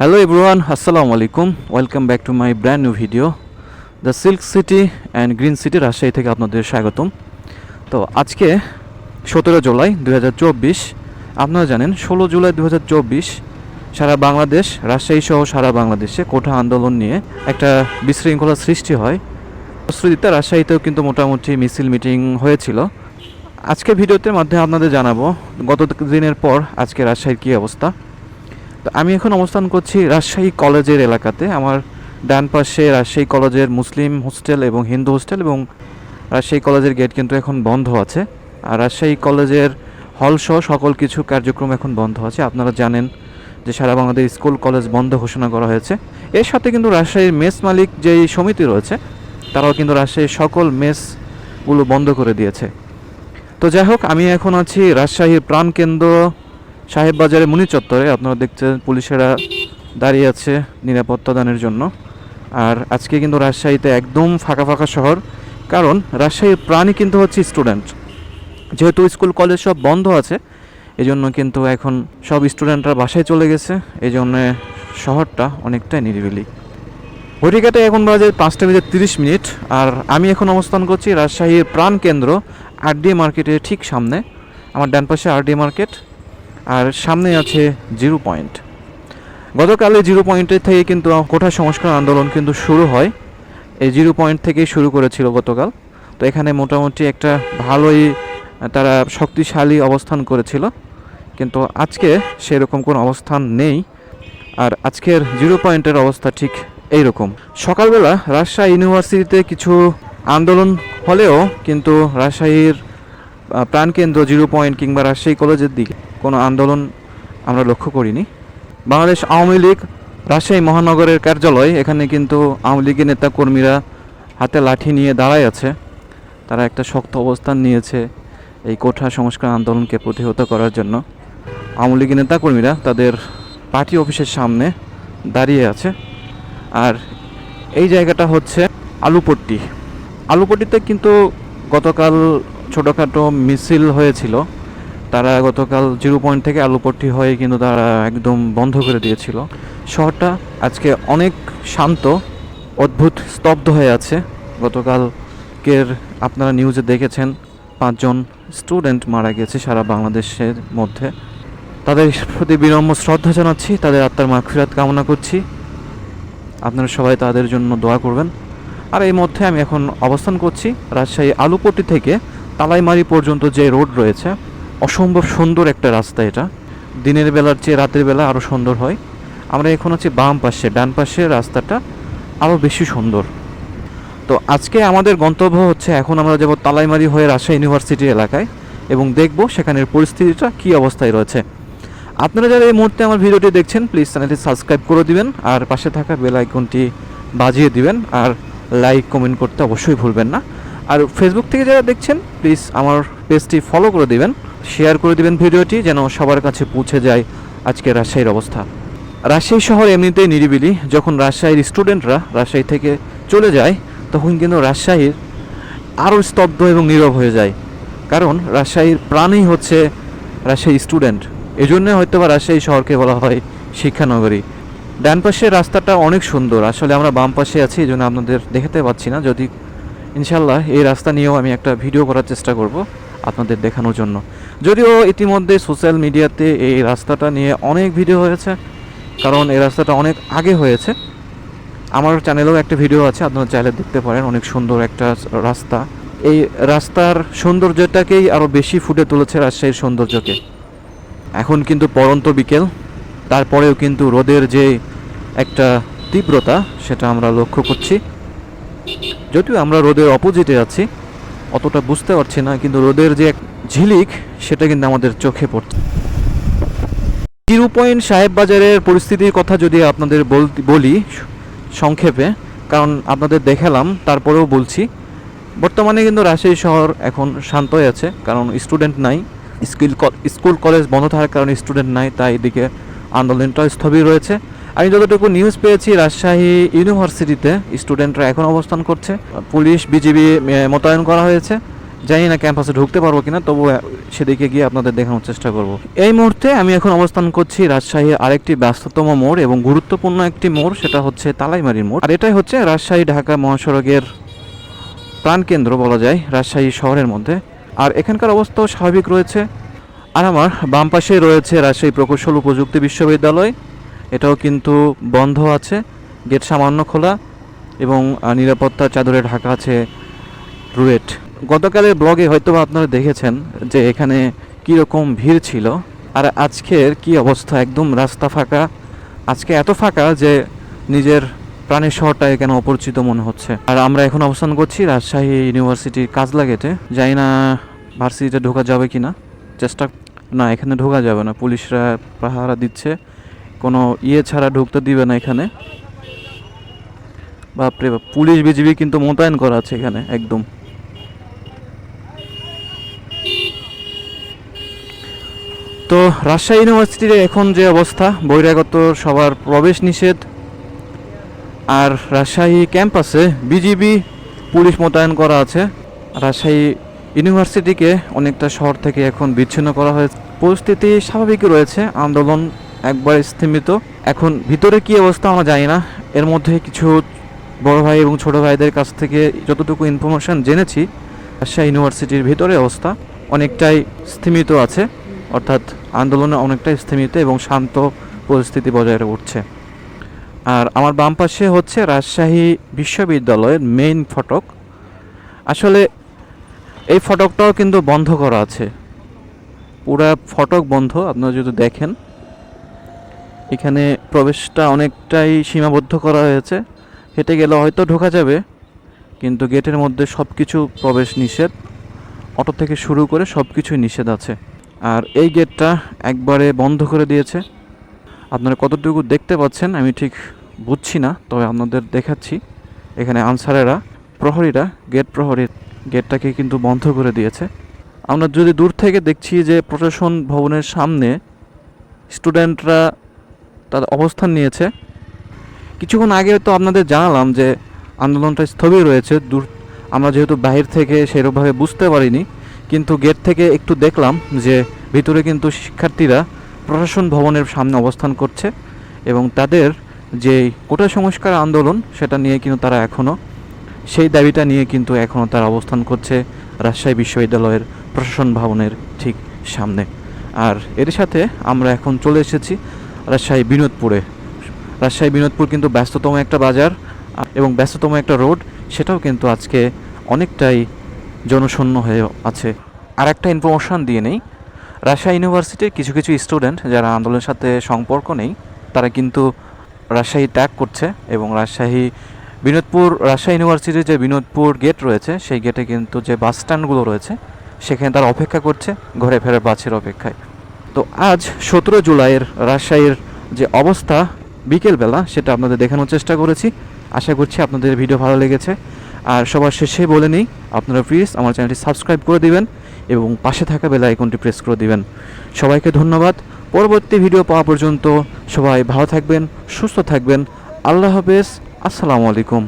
Hello everyone আসসালামু আলাইকুম welcome back to my brand new video the silk city and green city Rajshahi থেকে আপনাদের স্বাগতম। তো আজকে সতেরো জুলাই দু হাজার চব্বিশ, আপনারা জানেন ষোলো জুলাই দু হাজার চব্বিশ, সারা বাংলাদেশ, রাজশাহী সহ সারা বাংলাদেশে কোঠা আন্দোলন নিয়ে একটা বিশৃঙ্খলা সৃষ্টি হয়। প্রস্তুতিতে রাজশাহীতেও কিন্তু মোটামুটি মিছিল মিটিং হয়েছিল। আজকে ভিডিওতে মাধ্যমে আপনাদের জানাব গত দিনের পর আজকে রাজশাহীর কী অবস্থা। তো আমি এখন অবস্থান করছি রাজশাহী কলেজের এলাকাতে। আমার ডান পাশে রাজশাহী কলেজের মুসলিম হোস্টেল এবং হিন্দু হোস্টেল এবং রাজশাহী কলেজের গেট কিন্তু এখন বন্ধ আছে। আর রাজশাহী কলেজের হল সহ সকল কিছু কার্যক্রম এখন বন্ধ আছে। আপনারা জানেন যে সারা বাংলাদেশ স্কুল, কলেজ বন্ধ ঘোষণা করা হয়েছে। এর সাথে কিন্তু রাজশাহীর মেস মালিক যেই সমিতি রয়েছে, তারাও কিন্তু রাজশাহীর সকল মেসগুলো বন্ধ করে দিয়েছে। তো যাই হোক, আমি এখন আছি রাজশাহীর প্রাণকেন্দ্র সাহেব বাজারে মুনি চত্বরে আপনারা দেখছেন পুলিশেরা দাঁড়িয়ে আছে নিরাপত্তা দানের জন্য। আর আজকে কিন্তু রাজশাহীতে একদম ফাঁকা ফাঁকা শহর, কারণ রাজশাহীর প্রাণই কিন্তু হচ্ছে স্টুডেন্ট যেহেতু স্কুল, কলেজ সব বন্ধ আছে এই জন্য কিন্তু এখন সব স্টুডেন্টরা বাসায় চলে গেছে এই জন্য শহরটা অনেকটাই নিরিবিলি। ঘটিকাটে এখন বাজে পাঁচটা বেজে তিরিশ মিনিট, আর আমি এখন অবস্থান করছি রাজশাহীর প্রাণ কেন্দ্র আরডি মার্কেটের ঠিক সামনে। আমার ডান পাশে আরডি মার্কেট আর সামনে আছে জিরো পয়েন্ট। গতকালে জিরো পয়েন্টের থেকে কিন্তু কোঠা সংস্কার আন্দোলন কিন্তু শুরু হয়। এই জিরো পয়েন্ট থেকেই শুরু করেছিল গতকাল। তো এখানে মোটামুটি একটা ভালোই, তারা শক্তিশালী অবস্থান করেছিল। কিন্তু আজকে সেরকম কোনো অবস্থান নেই। আর আজকের জিরো পয়েন্টের অবস্থা ঠিক এই রকম সকালবেলা রাজশাহী ইউনিভার্সিটিতে কিছু আন্দোলন হলেও কিন্তু রাজশাহীর প্রাণকেন্দ্র জিরো পয়েন্ট কিংবা রাজশাহী কলেজের দিকে কোনো আন্দোলন আমরা লক্ষ্য করিনি। বাংলাদেশ আওয়ামী লীগ রাজশাহী মহানগরের কার্যালয়, এখানে কিন্তু আওয়ামী লীগের নেতাকর্মীরা হাতে লাঠি নিয়ে দাঁড়ায় আছে। তারা একটা শক্ত অবস্থান নিয়েছে এই কোঠা সংস্কার আন্দোলনকে প্রতিহত করার জন্য। আওয়ামী লীগের নেতাকর্মীরা তাদের পার্টি অফিসের সামনে দাঁড়িয়ে আছে। আর এই জায়গাটা হচ্ছে আলুপট্টি। আলুপট্টিতে কিন্তু গতকাল ছোটোখাটো মিছিল হয়েছিল। তারা গতকাল জিরো পয়েন্ট থেকে আলুপট্টি হয়ে কিন্তু তারা একদম বন্ধ করে দিয়েছিল। শহরটা আজকে অনেক শান্ত, অদ্ভুত, স্তব্ধ হয়ে আছে। গতকালকের আপনারা নিউজে দেখেছেন, পাঁচজন স্টুডেন্ট মারা গেছে সারা বাংলাদেশের মধ্যে। তাদের প্রতি বিনম্র শ্রদ্ধা জানাচ্ছি, তাদের আত্মার মাগফিরাত কামনা করছি। আপনারা সবাই তাদের জন্য দোয়া করবেন। আর এই মধ্যে আমি এখন অবস্থান করছি রাজশাহী আলুপট্টি থেকে তালাইমারি পর্যন্ত যে রোড রয়েছে অসম্ভব সুন্দর একটা রাস্তা এটা। দিনের বেলার চেয়ে রাতের বেলা আরও সুন্দর হয়। আমরা এখন আছি বাম পাশে, ডান পাশে রাস্তাটা আরও বেশি সুন্দর। তো আজকে আমাদের গন্তব্য হচ্ছে এখন আমরা যাব তালাইমারি হয়ে রাজশাহী ইউনিভার্সিটি এলাকায় এবং দেখব সেখানের পরিস্থিতিটা কী অবস্থায় রয়েছে। আপনারা যারা এই মুহূর্তে আমার ভিডিওটি দেখছেন প্লিজ চ্যানেলটি সাবস্ক্রাইব করে দিবেন আর পাশে থাকা বেল আইকনটি বাজিয়ে দিবেন আর লাইক কমেন্ট করতে অবশ্যই ভুলবেন না। আর ফেসবুক থেকে যারা দেখছেন প্লিজ আমার পেজটি ফলো করে দিবেন। শেয়ার করে দিবেন ভিডিওটি যেন সবার কাছে পৌঁছে যায় আজকে রাজশাহীর অবস্থা। রাজশাহী শহর এমনিতেই নিরিবিলি। যখন রাজশাহীর স্টুডেন্টরা রাজশাহী থেকে চলে যায়, তখন কিন্তু রাজশাহীর আরও স্তব্ধ এবং নীরব হয়ে যায়। কারণ রাজশাহীর প্রাণই হচ্ছে রাজশাহী স্টুডেন্ট। এই জন্য হয়তো বা রাজশাহী শহরকে বলা হয় শিক্ষানগরী। ডান পাশের রাস্তাটা অনেক সুন্দর। আসলে আমরা বাম পাশে আছি এই জন্য আপনাদের দেখাতে পাচ্ছি না। যদি ইনশাল্লাহ এই রাস্তা নিয়েও আমি একটা ভিডিও করার চেষ্টা করব আপনাদের দেখানোর জন্য। যদিও ইতিমধ্যে সোশ্যাল মিডিয়াতে এই রাস্তাটা নিয়ে অনেক ভিডিও হয়েছে, কারণ এই রাস্তাটা অনেক আগে হয়েছে। আমার চ্যানেলেও একটা ভিডিও আছে, আপনারা চাইলে দেখতে পারেন, অনেক সুন্দর একটা রাস্তা। এই রাস্তার সৌন্দর্যটাকেই আরও বেশি ফুটে তুলেছে রাজশাহীর সৌন্দর্যকে। এখন কিন্তু পরন্ত বিকেল, তারপরেও কিন্তু রোদের যে একটা তীব্রতা, সেটা আমরা লক্ষ্য করছি। যদিও আমরা রোদের অপোজিটে আছি অতটা বুঝতে পারছি না, কিন্তু রোদের যে এক ঝিলিক, সেটা কিন্তু আমাদের চোখে পড়ছে। জিরো পয়েন্ট সাহেব বাজারের পরিস্থিতির কথা যদি আপনাদের বল- সংক্ষেপে, কারণ আপনাদের দেখালাম, তারপরেও বলছি। বর্তমানে কিন্তু রাজশাহী শহর এখন শান্ত হয়ে আছে, কারণ স্টুডেন্ট নাই। স্কুল স্কুল কলেজ বন্ধ থাকার কারণে স্টুডেন্ট নাই, তাই এদিকে আন্দোলনটাও স্থবির রয়েছে আমি যতটুকু নিউজ পেয়েছি, রাজশাহী ইউনিভার্সিটিতে স্টুডেন্টরা এখন অবস্থান করছে। পুলিশ, বিজিবি মোতায়েন করা হয়েছে। জানি না ক্যাম্পাসে ঢুকতে পারব কিনা, তবু সেদিকে গিয়ে আপনাদের দেখানোর চেষ্টা করব। এই মুহূর্তে আমি এখন অবস্থান করছি রাজশাহীর আরেকটি ব্যস্ততম মোড় এবং গুরুত্বপূর্ণ একটি মোড়, সেটা হচ্ছে তালাইমারির মোড়। আর এটাই হচ্ছে রাজশাহী ঢাকা মহাসড়কের প্রাণকেন্দ্র বলা যায়, রাজশাহী শহরের মধ্যে। আর এখানকার অবস্থাও স্বাভাবিক রয়েছে। আর আমার বাম পাশে রয়েছে রাজশাহী প্রকৌশল ও প্রযুক্তি বিশ্ববিদ্যালয়। এটাও কিন্তু বন্ধ আছে গেট সামান্য খোলা এবং আহ, নিরাপত্তা চাদরে ঢাকা আছে রুয়েট। গতকালের ব্লগে হয়তো আপনারা দেখেছেন যে এখানে কী রকম ভিড় ছিল আর আজকের কি অবস্থা? একদম রাস্তা ফাঁকা। আজকে এত ফাঁকা যে নিজের প্রাণের শহরটা এখানে অপরিচিত মনে হচ্ছে। আর আমরা এখন অবস্থান করছি রাজশাহী ইউনিভার্সিটির কাজলা গেটে। জানি না ভার্সিটিতে ঢোকা যাবে কি না চেষ্টা না এখানে ঢোকা যাবে না। পুলিশরা পাহারা দিচ্ছে। কোনো ইয়ে ছাড়া ঢুকতে দিবে না এখানে। বাপরে বাপ, পুলিশ বিজিবি কিন্তু মোতায়েন করা আছে এখানে, একদম। তো রাজশাহী ইউনিভার্সিটির এখন যে অবস্থা, বহিরাগত সবার প্রবেশ নিষেধ। আর রাজশাহী ক্যাম্পাসে বিজিবি পুলিশ মোতায়েন করা আছে। রাজশাহী ইউনিভার্সিটিকে অনেকটা শহর থেকে এখন বিচ্ছিন্ন করা হয়েছে। পরিস্থিতি স্বাভাবিক রয়েছে, আন্দোলন একবার স্থিমিত। এখন ভিতরে কি অবস্থা আমরা জানি না। এর মধ্যে কিছু বড় ভাই এবং ছোট ভাইদের কাছ থেকে যতটুকু ইনফরমেশন জেনেছি, রাজশাহী ইউনিভার্সিটির ভিতরে অবস্থা অনেকটাই স্থিমিত আছে। অর্থাৎ আন্দোলনে অনেকটাই স্থিমিত এবং শান্ত পরিস্থিতি বজায় উঠছে। আর আমার বাম পাশে হচ্ছে রাজশাহী বিশ্ববিদ্যালয়ের মেইন ফটক। আসলে এই ফটকটাও কিন্তু বন্ধ করা আছে। পুরা ফটক বন্ধ, আপনারা যদি দেখেন। এখানে প্রবেশটা অনেকটাই সীমাবদ্ধ করা হয়েছে। হেঁটে গেলে হয়তো ঢোকা যাবে, কিন্তু গেটের মধ্যে সব কিছু প্রবেশ নিষেধ। অটো থেকে শুরু করে সব কিছুই নিষেধ আছে। আর এই গেটটা একবারে বন্ধ করে দিয়েছে। আপনারা কতটুকু দেখতে পাচ্ছেন আমি ঠিক বুঝছি না, তবে আপনাদের দেখাচ্ছি। এখানে আনসারেরা, প্রহরীরা, গেট প্রহরী, গেটটাকে কিন্তু বন্ধ করে দিয়েছে। আমরা যদি দূর থেকে দেখছি যে প্রশাসন ভবনের সামনে স্টুডেন্টরা তাদের অবস্থান নিয়েছে। কিছুক্ষণ আগে তো আপনাদের জানালাম যে আন্দোলনটা স্থবির রয়েছে, দূর আমরা যেহেতু বাহির থেকে সেরকমভাবে বুঝতে পারিনি, কিন্তু গেট থেকে একটু দেখলাম যে ভিতরে কিন্তু শিক্ষার্থীরা প্রশাসন ভবনের সামনে অবস্থান করছে এবং তাদের যে কোটা সংস্কার আন্দোলন সেটা নিয়ে কিন্তু তারা এখনও সেই দাবিটা নিয়ে কিন্তু এখনও তারা অবস্থান করছে রাজশাহী বিশ্ববিদ্যালয়ের প্রশাসন ভবনের ঠিক সামনে। আর এর সাথে আমরা এখন চলে এসেছি রাজশাহী বিনোদপুরে। রাজশাহী বিনোদপুর কিন্তু ব্যস্ততম একটা বাজার এবং ব্যস্ততম একটা রোড, সেটাও কিন্তু আজকে অনেকটাই জনশূন্য হয়ে আছে। আর একটা ইনফরমেশান দিয়ে নেই, রাজশাহী ইউনিভার্সিটির কিছু কিছু স্টুডেন্ট যারা আন্দোলনের সাথে সম্পর্ক নেই, তারা কিন্তু রাজশাহী ত্যাগ করছে এবং রাজশাহী বিনোদপুর, রাজশাহী ইউনিভার্সিটির যে বিনোদপুর গেট রয়েছে, সেই গেটে কিন্তু যে বাস স্ট্যান্ডগুলো রয়েছে, সেখানে তারা অপেক্ষা করছে, ঘরে ফেরার বাসের অপেক্ষায়। তো আজ সতেরো জুলাইয়ের রাজশাহীর যে অবস্থা বিকেলবেলা, সেটা আপনাদের দেখানোর চেষ্টা করেছি। আশা করছি আপনাদের ভিডিও ভালো লেগেছে। আর সবার শেষে বলে নিই, আপনারা প্লিজ আমার চ্যানেলটি সাবস্ক্রাইব করে দিবেন এবং পাশে থাকা বেল আইকনটি প্রেস করে দিবেন। সবাইকে ধন্যবাদ। পরবর্তী ভিডিও পাওয়া পর্যন্ত সবাই ভালো থাকবেন, সুস্থ থাকবেন। আল্লাহ হাফেজ। আসসালামু আলাইকুম।